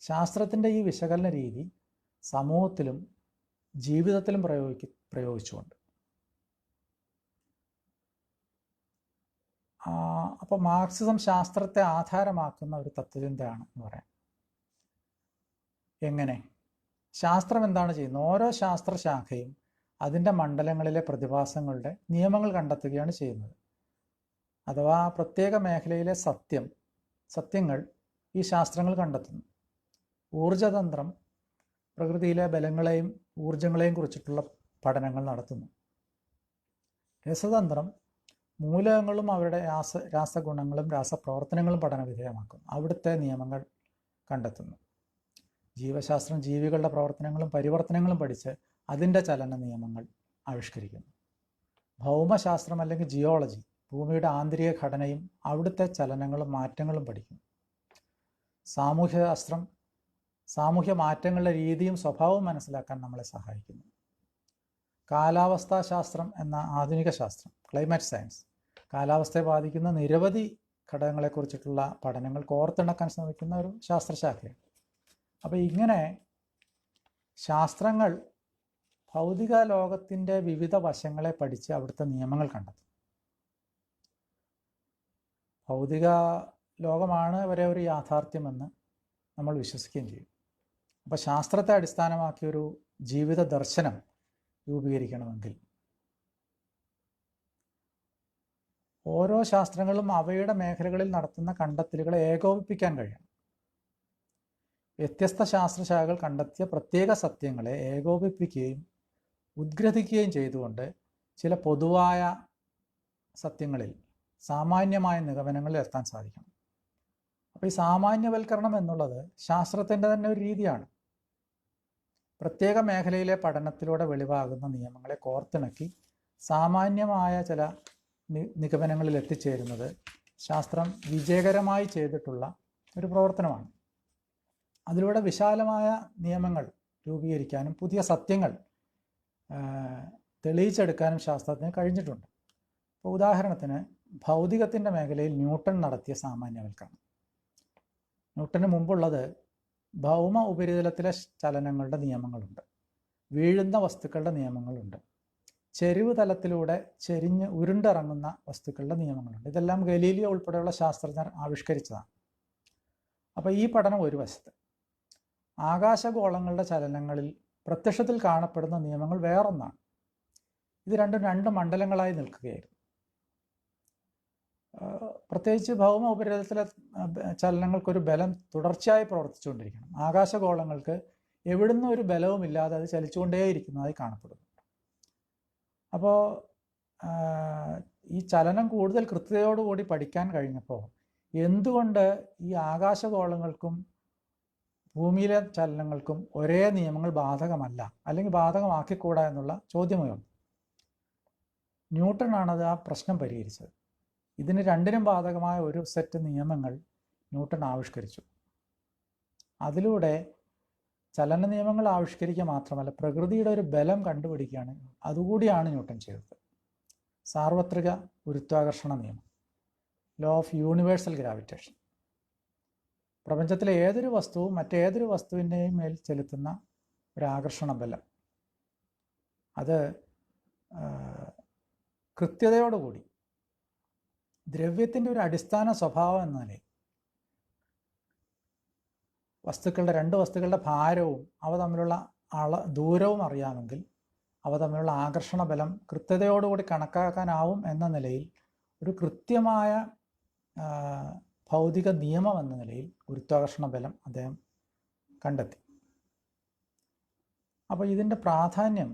ശാസ്ത്രത്തിന്റെ ഈ വിശകലന രീതി സമൂഹത്തിലും ജീവിതത്തിലും പ്രയോഗിക്ക പ്രയോഗിച്ചുകൊണ്ട്. അപ്പോൾ മാർക്സിസം ശാസ്ത്രത്തെ ആധാരമാക്കുന്ന ഒരു തത്വചിന്തയാണ് എന്ന് പറയാം. എങ്ങനെ? ശാസ്ത്രം എന്താണ് ചെയ്യുന്നത്? ഓരോ ശാസ്ത്രശാഖയും അതിന്റെ മണ്ഡലങ്ങളിലെ പ്രതിഭാസങ്ങളുടെ നിയമങ്ങൾ കണ്ടെത്തുകയാണ് ചെയ്യുന്നത്. അഥവാ പ്രത്യേക മേഖലയിലെ സത്യം സത്യങ്ങൾ ഈ ശാസ്ത്രങ്ങൾ കണ്ടെത്തുന്നു. ഊർജതന്ത്രം പ്രകൃതിയിലെ ബലങ്ങളെയും ഊർജങ്ങളെയും കുറിച്ചിട്ടുള്ള പഠനങ്ങൾ നടത്തുന്നു. രസതന്ത്രം മൂലകങ്ങളും അവരുടെ രാസ രാസഗുണങ്ങളും രാസപ്രവർത്തനങ്ങളും പഠന വിധേയമാക്കും അവിടുത്തെ നിയമങ്ങൾ കണ്ടെത്തുന്നു. ജീവശാസ്ത്രം ജീവികളുടെ പ്രവർത്തനങ്ങളും പരിവർത്തനങ്ങളും പഠിച്ച് അതിന്റെ ചലന നിയമങ്ങൾ ആവിഷ്കരിക്കുന്നു. ഭൗമശാസ്ത്രം അല്ലെങ്കിൽ ജിയോളജി ഭൂമിയുടെ ആന്തരിക ഘടനയും അവിടുത്തെ ചലനങ്ങളും മാറ്റങ്ങളും പഠിക്കുന്നു സാമൂഹ്യശാസ്ത്രം സാമൂഹ്യ മാറ്റങ്ങളുടെ രീതിയും സ്വഭാവവും മനസ്സിലാക്കാൻ നമ്മളെ സഹായിക്കുന്നു. കാലാവസ്ഥാ ശാസ്ത്രം എന്ന ആധുനിക ശാസ്ത്രം ക്ലൈമറ്റ് സയൻസ് കാലാവസ്ഥയെ ബാധിക്കുന്ന നിരവധി ഘടകങ്ങളെക്കുറിച്ചിട്ടുള്ള പഠനങ്ങൾ കോർത്തിണക്കാൻ ശ്രമിക്കുന്ന ഒരു ശാസ്ത്രശാഖയാണ്. അപ്പോൾ ഇങ്ങനെ ശാസ്ത്രങ്ങൾ ഭൗതിക ലോകത്തിന്റെ വിവിധ വശങ്ങളെ പഠിച്ച് അവിടുത്തെ നിയമങ്ങൾ കണ്ടെത്തും. ഭൗതിക ലോകമാണ് വരെ ഒരു യാഥാർത്ഥ്യമെന്ന് നമ്മൾ വിശ്വസിക്കുകയും ചെയ്യും. അപ്പോൾ ശാസ്ത്രത്തെ അടിസ്ഥാനമാക്കിയൊരു ജീവിത ദർശനം രൂപീകരിക്കണമെങ്കിൽ. ഓരോ ശാസ്ത്രങ്ങളും അവയുടെ മേഖലകളിൽ നടത്തുന്ന കണ്ടെത്തലുകളെ ഏകോപിപ്പിക്കാൻ കഴിയണം. വ്യത്യസ്ത ശാസ്ത്രശാഖകൾ കണ്ടെത്തിയ പ്രത്യേക സത്യങ്ങളെ ഏകോപിപ്പിക്കുകയും ഉദ്ഗ്രഥിക്കുകയും ചെയ്തുകൊണ്ട് ചില പൊതുവായ സത്യങ്ങളിൽ സാമാന്യമായ നിഗമനങ്ങളിൽ എത്താൻ സാധിക്കണം. അപ്പോൾ ഈ സാമാന്യവൽക്കരണം എന്നുള്ളത് ശാസ്ത്രത്തിന്റെ തന്നെ ഒരു രീതിയാണ്. പ്രത്യേക മേഖലയിലെ പഠനത്തിലൂടെ വെളിവാകുന്ന നിയമങ്ങളെ കോർത്തിണക്കി സാമാന്യമായ ചില നിഗമനങ്ങളിൽ എത്തിച്ചേരുന്നത് ശാസ്ത്രം വിജയകരമായി ചെയ്തിട്ടുള്ള ഒരു പ്രവർത്തനമാണ്. അതിലൂടെ വിശാലമായ നിയമങ്ങൾ രൂപീകരിക്കാനും പുതിയ സത്യങ്ങൾ തെളിയിച്ചെടുക്കാനും ശാസ്ത്രത്തിന് കഴിഞ്ഞിട്ടുണ്ട്. ഇപ്പോൾ ഉദാഹരണത്തിന് ഭൗതികത്തിന്റെ മേഖലയിൽ ന്യൂട്ടൺ നടത്തിയ സാമാന്യവൽക്കരണം. ന്യൂട്ടന് മുമ്പുള്ളത് ഭൗമ ഉപരിതലത്തിലെ ചലനങ്ങളുടെ നിയമങ്ങളുണ്ട്. വീഴുന്ന വസ്തുക്കളുടെ നിയമങ്ങളുണ്ട്. ചെരിവ് തലത്തിലൂടെ ചെരിഞ്ഞ് ഉരുണ്ടിറങ്ങുന്ന വസ്തുക്കളുടെ നിയമങ്ങളുണ്ട്. ഇതെല്ലാം ഗലീലിയ ഉൾപ്പെടെയുള്ള ശാസ്ത്രജ്ഞർ ആവിഷ്കരിച്ചതാണ്. അപ്പോൾ ഈ പഠനം ഒരു വശത്ത്. ആകാശഗോളങ്ങളുടെ ചലനങ്ങളിൽ പ്രത്യക്ഷത്തിൽ കാണപ്പെടുന്ന നിയമങ്ങൾ വേറൊന്നാണ്. ഇത് രണ്ടും രണ്ട് മണ്ഡലങ്ങളായി നിൽക്കുകയായിരുന്നു. പ്രത്യേകിച്ച് ഭൗമ ഉപരിതലത്തിലെ ചലനങ്ങൾക്കൊരു ബലം തുടർച്ചയായി പ്രവർത്തിച്ചുകൊണ്ടിരിക്കണം. ആകാശഗോളങ്ങൾക്ക് എവിടുന്ന ഒരു ബലവും ഇല്ലാതെ അത് ചലിച്ചുകൊണ്ടേയിരിക്കുന്നതായി കാണപ്പെടുന്നു. അപ്പോൾ ഈ ചലനം കൂടുതൽ കൃത്യതയോടുകൂടി പഠിക്കാൻ കഴിഞ്ഞപ്പോൾ എന്തുകൊണ്ട് ഈ ആകാശഗോളങ്ങൾക്കും ഭൂമിയിലെ ചലനങ്ങൾക്കും ഒരേ നിയമങ്ങൾ ബാധകമല്ല അല്ലെങ്കിൽ ബാധകമാക്കിക്കൂടാ എന്നുള്ള ചോദ്യമുയർന്നു ന്യൂട്ടനാണത് ആ പ്രശ്നം പരിഹരിച്ചത്. ഇതിന് രണ്ടിനും ബാധകമായ ഒരു സെറ്റ് നിയമങ്ങൾ ന്യൂട്ടൺ ആവിഷ്കരിച്ചു. അതിലൂടെ ചലന നിയമങ്ങൾ ആവിഷ്കരിക്കുക മാത്രമല്ല പ്രകൃതിയുടെ ഒരു ബലം കണ്ടുപിടിക്കുകയാണ്. അതുകൂടിയാണ് ന്യൂട്ടൺ ചെയ്തത്. സാർവത്രിക ഗുരുത്വാകർഷണ നിയമം. ലോ ഓഫ് യൂണിവേഴ്സൽ ഗ്രാവിറ്റേഷൻ പ്രപഞ്ചത്തിലെ ഏതൊരു വസ്തുവും മറ്റേതൊരു വസ്തുവിന്റെയും മേൽ ചെലുത്തുന്ന ഒരു ആകർഷണ ബലം. അത് കൃത്യതയോടുകൂടി ദ്രവ്യത്തിന്റെ ഒരു അടിസ്ഥാന സ്വഭാവം എന്ന നിലയിൽ വസ്തുക്കളുടെ രണ്ട് വസ്തുക്കളുടെ ഭാരവും അവ തമ്മിലുള്ള അള ദൂരവും അറിയാമെങ്കിൽ അവ തമ്മിലുള്ള ആകർഷണ ബലം കൃത്യതയോടുകൂടി കണക്കാക്കാനാവും എന്ന നിലയിൽ ഒരു കൃത്യമായ ഭൗതിക നിയമം എന്ന നിലയിൽ ഗുരുത്വാകർഷണ ബലം അദ്ദേഹം കണ്ടെത്തി. അപ്പോൾ ഇതിന്റെ പ്രാധാന്യം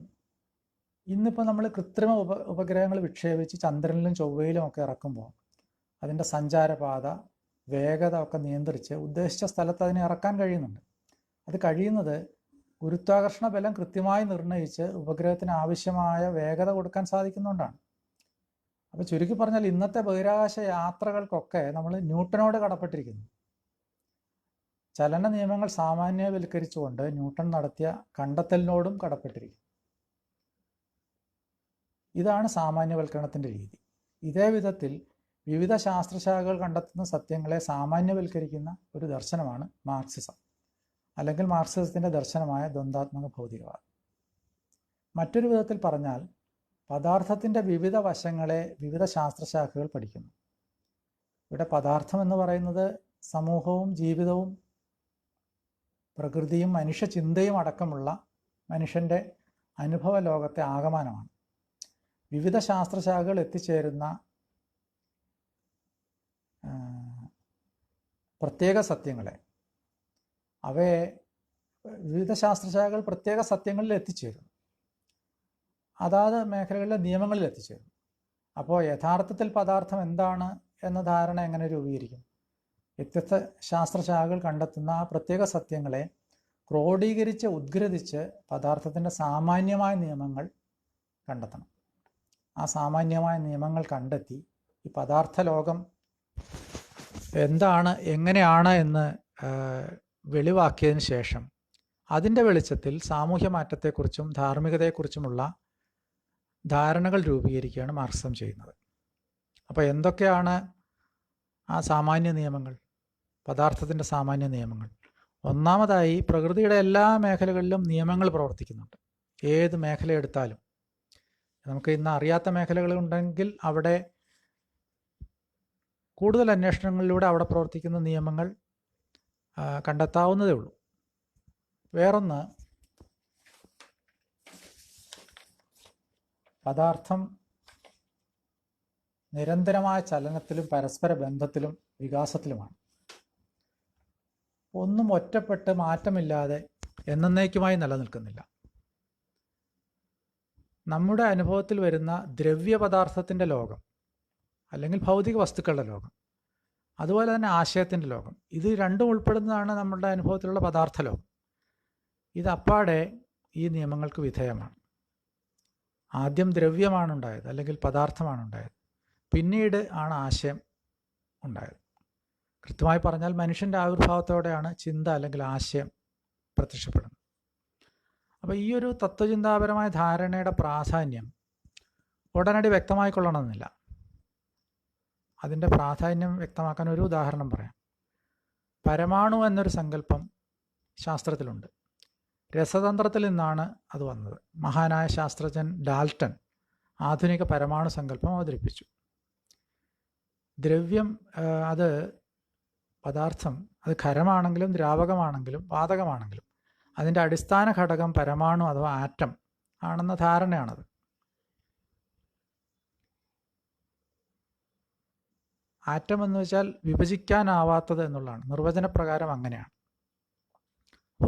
ഇന്നിപ്പോൾ നമ്മൾ കൃത്രിമ ഉപ ഉപഗ്രഹങ്ങൾ വിക്ഷേപിച്ച് ചന്ദ്രനിലും ചൊവ്വയിലും ഒക്കെ ഇറക്കുമ്പോൾ അതിന്റെ സഞ്ചാരപാത വേഗത ഒക്കെ നിയന്ത്രിച്ച് ഉദ്ദേശിച്ച സ്ഥലത്ത് അതിനെ ഇറക്കാൻ കഴിയുന്നുണ്ട്. അത് കഴിയുന്നത് ഗുരുത്വാകർഷണ ബലം കൃത്യമായി നിർണയിച്ച് ഉപഗ്രഹത്തിന് ആവശ്യമായ വേഗത കൊടുക്കാൻ സാധിക്കുന്നതുകൊണ്ടാണ് അപ്പോൾ ചുരുക്കി പറഞ്ഞാൽ ഇന്നത്തെ ബഹിരാകാശ യാത്രകൾക്കൊക്കെ നമ്മൾ ന്യൂട്ടനോട് കടപ്പെട്ടിരിക്കുന്നു. ചലന നിയമങ്ങൾ സാമാന്യവൽക്കരിച്ചുകൊണ്ട് ന്യൂട്ടൺ നടത്തിയ കണ്ടെത്തലിനോടും കടപ്പെട്ടിരിക്കുന്നു. ഇതാണ് സാമാന്യവൽക്കരണത്തിന്റെ രീതി. ഇതേ വിധത്തിൽ വിവിധ ശാസ്ത്രശാഖകൾ കണ്ടെത്തുന്ന സത്യങ്ങളെ സാമാന്യവൽക്കരിക്കുന്ന ഒരു ദർശനമാണ് മാർക്സിസം അല്ലെങ്കിൽ മാർക്സിസത്തിന്റെ ദർശനമായ ദ്വന്ദ്വാത്മക ഭൗതികവാദം. മറ്റൊരു വിധത്തിൽ പറഞ്ഞാൽ പദാർത്ഥത്തിന്റെ വിവിധ വശങ്ങളെ വിവിധ ശാസ്ത്രശാഖകൾ പഠിക്കുന്നു. ഇവിടെ പദാർത്ഥം എന്ന് പറയുന്നത് സമൂഹവും ജീവിതവും പ്രകൃതിയും മനുഷ്യ ചിന്തയും അടക്കമുള്ള മനുഷ്യന്റെ അനുഭവ ലോകത്തെ ആകമാനമാണ്. വിവിധ ശാസ്ത്രശാഖകൾ എത്തിച്ചേരുന്ന പ്രത്യേക സത്യങ്ങളെ. അവയെ വിവിധ ശാസ്ത്രശാഖകൾ പ്രത്യേക സത്യങ്ങളിൽ എത്തിച്ചേരും അതാത് മേഖലകളിലെ നിയമങ്ങളിൽ എത്തിച്ചേരും അപ്പോൾ യഥാർത്ഥത്തിൽ പദാർത്ഥം എന്താണ് എന്ന ധാരണ എങ്ങനെ രൂപീകരിക്കും? വ്യത്യസ്ത ശാസ്ത്രശാഖകൾ കണ്ടെത്തുന്ന ആ പ്രത്യേക സത്യങ്ങളെ ക്രോഡീകരിച്ച് ഉദ്ഗ്രഥിച്ച് പദാർത്ഥത്തിന്റെ സാമാന്യമായ നിയമങ്ങൾ കണ്ടെത്തണം. ആ സാമാന്യമായ നിയമങ്ങൾ കണ്ടെത്തി. ഈ പദാർത്ഥ ലോകം എന്താണ് എങ്ങനെയാണ് എന്ന് വെളിവാക്കിയതിന് ശേഷം അതിന്റെ വെളിച്ചത്തിൽ സാമൂഹ്യ മാറ്റത്തെക്കുറിച്ചും ധാർമ്മികതയെക്കുറിച്ചുമുള്ള ധാരണകൾ രൂപീകരിക്കുകയാണ് മാർസം ചെയ്യുന്നത്. അപ്പോൾ എന്തൊക്കെയാണ് ആ സാമാന്യ നിയമങ്ങൾ പദാർത്ഥത്തിന്റെ സാമാന്യ നിയമങ്ങൾ? ഒന്നാമതായി പ്രകൃതിയുടെ എല്ലാ മേഖലകളിലും നിയമങ്ങൾ പ്രവർത്തിക്കുന്നുണ്ട്. ഏത് മേഖല എടുത്താലും. നമുക്ക് ഇന്ന് അറിയാത്ത മേഖലകളുണ്ടെങ്കിൽ അവിടെ കൂടുതൽ അന്വേഷണങ്ങളിലൂടെ അവിടെ പ്രവർത്തിക്കുന്ന നിയമങ്ങൾ കണ്ടെത്താവുന്നതേ ഉള്ളൂ. വേറൊന്ന് പദാർത്ഥം നിരന്തരമായ ചലനത്തിലും പരസ്പര ബന്ധത്തിലും വികാസത്തിലുമാണ്. ഒന്നും ഒറ്റപ്പെട്ട് മാറ്റമില്ലാതെ എന്നേക്കുമായി നിലനിൽക്കുന്നില്ല. നമ്മുടെ അനുഭവത്തിൽ വരുന്ന ദ്രവ്യ പദാർത്ഥത്തിന്റെ ലോകം അല്ലെങ്കിൽ ഭൗതിക വസ്തുക്കളുടെ ലോകം അതുപോലെ തന്നെ ആശയത്തിന്റെ ലോകം ഇത് രണ്ടും ഉൾപ്പെടുന്നതാണ് നമ്മുടെ അനുഭവത്തിലുള്ള പദാർത്ഥ ലോകം. ഇത് അപ്പാടെ ഈ നിയമങ്ങൾക്ക് വിധേയമാണ്. ആദ്യം ദ്രവ്യമാണ് ഉണ്ടായത് അല്ലെങ്കിൽ പദാർത്ഥമാണ് ഉണ്ടായത്. പിന്നീട് ആണ് ആശയം ഉണ്ടായത്. കൃത്യമായി പറഞ്ഞാൽ മനുഷ്യന്റെ ആവിർഭാവത്തോടെയാണ് ചിന്ത അല്ലെങ്കിൽ ആശയം പ്രത്യക്ഷപ്പെടുന്നത്. അപ്പോൾ ഈ ഒരു തത്വചിന്താപരമായ ധാരണയുടെ പ്രാധാന്യം ഉടനടി വ്യക്തമായിക്കൊള്ളണമെന്നില്ല. അതിന്റെ പ്രാധാന്യം വ്യക്തമാക്കാൻ ഒരു ഉദാഹരണം പറയാം. പരമാണു എന്നൊരു സങ്കല്പം ശാസ്ത്രത്തിലുണ്ട്. രസതന്ത്രത്തിൽ നിന്നാണ് അത് വന്നത്. മഹാനായ ശാസ്ത്രജ്ഞൻ ഡാൽട്ടൺ ആധുനിക പരമാണു സങ്കല്പം അവതരിപ്പിച്ചു. ദ്രവ്യം അത് പദാർത്ഥം അത് ഖരമാണെങ്കിലും ദ്രാവകമാണെങ്കിലും വാതകമാണെങ്കിലും അതിന്റെ അടിസ്ഥാന ഘടകം പരമാണു അഥവാ ആറ്റം ആണെന്ന ധാരണയാണത്. ആറ്റം എന്ന് വെച്ചാൽ വിഭജിക്കാനാവാത്തത് എന്നുള്ളതാണ്. നിർവചനപ്രകാരം അങ്ങനെയാണ്.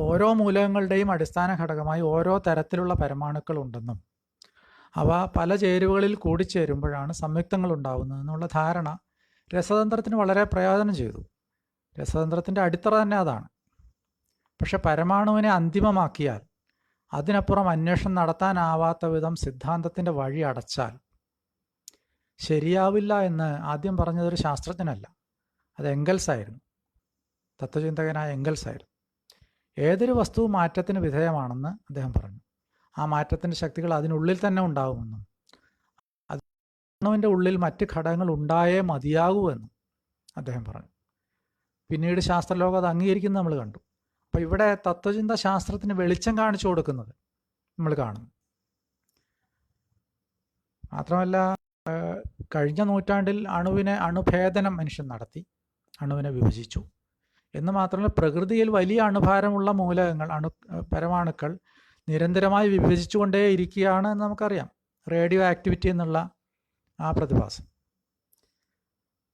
ഓരോ മൂലകങ്ങളുടെയും അടിസ്ഥാന ഘടകമായി ഓരോ തരത്തിലുള്ള പരമാണുക്കൾ ഉണ്ടെന്നും അവ പല ചേരുവകളിൽ കൂടിച്ചേരുമ്പോഴാണ് സംയുക്തങ്ങൾ ഉണ്ടാകുന്നത് എന്നുള്ള ധാരണ രസതന്ത്രത്തിന് വളരെ പ്രയോജനം ചെയ്തു. രസതന്ത്രത്തിന്റെ അടിത്തറ തന്നെ അതാണ്. പക്ഷെ പരമാണുവിനെ അന്തിമമാക്കിയാൽ അതിനപ്പുറം അന്വേഷണം നടത്താനാവാത്ത വിധം സിദ്ധാന്തത്തിന്റെ വഴി അടച്ചാൽ ശരിയാവില്ല എന്ന് ആദ്യം പറഞ്ഞതൊരു ശാസ്ത്രജ്ഞനല്ല. അത് എങ്കൽസ് ആയിരുന്നു. തത്വചിന്തകനായ എങ്കൽസ് ആയിരുന്നു. ഏതൊരു വസ്തു മാറ്റത്തിന് വിധേയമാണെന്ന് അദ്ദേഹം പറഞ്ഞു. ആ മാറ്റത്തിന്റെ ശക്തികൾ അതിനുള്ളിൽ തന്നെ ഉണ്ടാകുമെന്നും അണുവിന്റെ ഉള്ളിൽ മറ്റ് ഘടകങ്ങൾ ഉണ്ടായേ മതിയാകൂ എന്നും അദ്ദേഹം പറഞ്ഞു. പിന്നീട് ശാസ്ത്രലോകം അത് അംഗീകരിക്കുന്നത് നമ്മൾ കണ്ടു. അപ്പോൾ ഇവിടെ തത്വചിന്ത ശാസ്ത്രത്തിന് വെളിച്ചം കാണിച്ചു കൊടുക്കുന്നത് നമ്മൾ കാണും മാത്രമല്ല കഴിഞ്ഞ നൂറ്റാണ്ടിൽ അണുവിനെ അണുഭേദനം മനുഷ്യൻ നടത്തി അണുവിനെ വിഭജിച്ചു. എന്ന് മാത്രമല്ല പ്രകൃതിയിൽ വലിയ അണുഭാരമുള്ള മൂലകങ്ങൾ അണു പരമാണുക്കൾ നിരന്തരമായി വിഭജിച്ചുകൊണ്ടേ ഇരിക്കുകയാണ് എന്ന് നമുക്കറിയാം. റേഡിയോ ആക്ടിവിറ്റി എന്നുള്ള ആ പ്രതിഭാസം.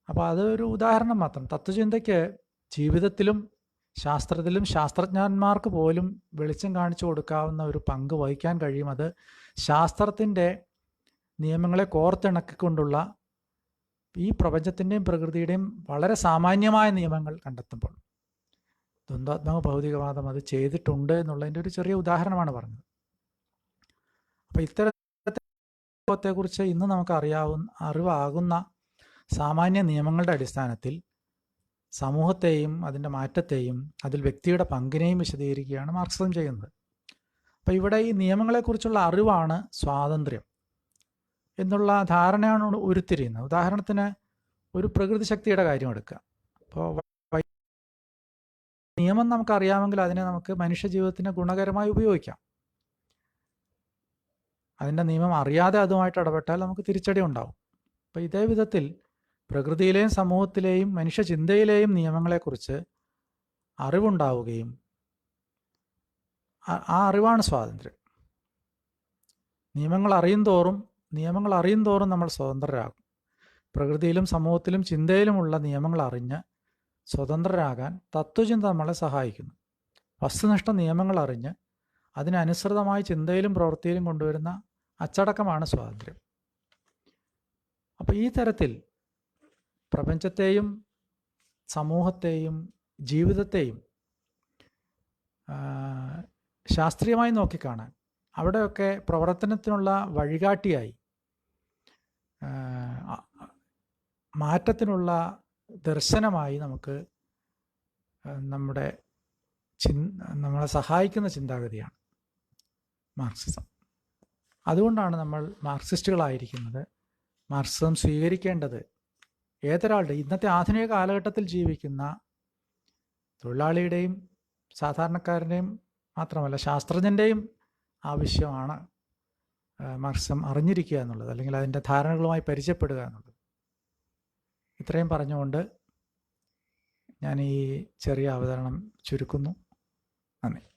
അപ്പോൾ അതൊരു ഉദാഹരണം മാത്രം. തത്വചിന്തയ്ക്ക് ജീവിതത്തിലും ശാസ്ത്രത്തിലും ശാസ്ത്രജ്ഞന്മാർക്ക് പോലും വെളിച്ചം കാണിച്ചു കൊടുക്കാവുന്ന ഒരു പങ്ക് വഹിക്കാൻ കഴിയും. അത് ശാസ്ത്രത്തിന്റെ നിയമങ്ങളെ കോർത്തിണക്കിക്കൊണ്ടുള്ള ഈ പ്രപഞ്ചത്തിന്റെയും പ്രകൃതിയുടെയും വളരെ സാമാന്യമായ നിയമങ്ങൾ കണ്ടെത്തുമ്പോൾ ദ്വന്ദ്വാത്മക ഭൗതികവാദം അത് ചെയ്തിട്ടുണ്ട് എന്നുള്ളതിന്റെ ഒരു ചെറിയ ഉദാഹരണമാണ് പറഞ്ഞത്. അപ്പോൾ ഇത്തരത്തെക്കുറിച്ച് ഇന്ന് നമുക്ക് അറിയാവുന്ന അറിവാകുന്ന സാമാന്യ നിയമങ്ങളുടെ അടിസ്ഥാനത്തിൽ സമൂഹത്തെയും അതിന്റെ മാറ്റത്തെയും അതിൽ വ്യക്തിയുടെ പങ്കിനെയും വിശദീകരിക്കുകയാണ് മാർക്സിസം ചെയ്യുന്നത്. അപ്പോൾ ഇവിടെ ഈ നിയമങ്ങളെക്കുറിച്ചുള്ള അറിവാണ് സ്വാതന്ത്ര്യം എന്നുള്ള ധാരണയാണ് ഉരുത്തിരിയുന്നത്. ഉദാഹരണത്തിന് ഒരു പ്രകൃതി ശക്തിയുടെ കാര്യം എടുക്കുക. അപ്പോൾ നിയമം നമുക്കറിയാമെങ്കിൽ അതിനെ നമുക്ക് മനുഷ്യജീവിതത്തിന് ഗുണകരമായി ഉപയോഗിക്കാം. അതിന്റെ നിയമം അറിയാതെ അതുമായിട്ട് ഇടപെട്ടാൽ നമുക്ക് തിരിച്ചടി ഉണ്ടാവും. അപ്പോൾ ഇതേ വിധത്തിൽ പ്രകൃതിയിലെയും സമൂഹത്തിലെയും മനുഷ്യ ചിന്തയിലെയും നിയമങ്ങളെക്കുറിച്ച് അറിവുണ്ടാവുകയും ആ അറിവാണ് സ്വാതന്ത്ര്യം. നിയമങ്ങൾ അറിയും തോറും നിയമങ്ങൾ അറിയും തോറും നമ്മൾ സ്വതന്ത്രരാകും. പ്രകൃതിയിലും സമൂഹത്തിലും ചിന്തയിലുമുള്ള നിയമങ്ങൾ അറിഞ്ഞ് സ്വതന്ത്രരാകാൻ തത്വചിന്ത നമ്മളെ സഹായിക്കുന്നു. വസ്തുനിഷ്ഠ നിയമങ്ങൾ അറിഞ്ഞ് അതിനനുസൃതമായി ചിന്തയിലും പ്രവൃത്തിയിലും കൊണ്ടുവരുന്ന അച്ചടക്കമാണ് സ്വാതന്ത്ര്യം. അപ്പോൾ ഈ തരത്തിൽ പ്രപഞ്ചത്തെയും സമൂഹത്തെയും ജീവിതത്തെയും ശാസ്ത്രീയമായി നോക്കിക്കാണാൻ അവിടെയൊക്കെ പ്രവർത്തനത്തിനുള്ള വഴികാട്ടിയായി. മാറ്റത്തിനുള്ള ദർശനമായി നമുക്ക് നമ്മുടെ ചി നമ്മളെ സഹായിക്കുന്ന ചിന്താഗതിയാണ് മാർക്സിസം. അതുകൊണ്ടാണ് നമ്മൾ മാർക്സിസ്റ്റുകളായിരിക്കുന്നത് മാർക്സിസം സ്വീകരിക്കേണ്ടത് ഏതൊരാളുടെ ഇന്നത്തെ ആധുനിക കാലഘട്ടത്തിൽ ജീവിക്കുന്ന തൊഴിലാളിയുടെയും സാധാരണക്കാരന്റെയും മാത്രമല്ല ശാസ്ത്രജ്ഞന്റെയും ആവശ്യമാണ് മാർക്സം അറിഞ്ഞിരിക്കുക എന്നുള്ളത് അല്ലെങ്കിൽ അതിന്റെ ധാരണകളുമായി പരിചയപ്പെടുക എന്നുള്ളത്. ഇത്രയും പറഞ്ഞുകൊണ്ട് ഞാൻ ഈ ചെറിയ അവതരണം ചുരുക്കുന്നു. നന്ദി.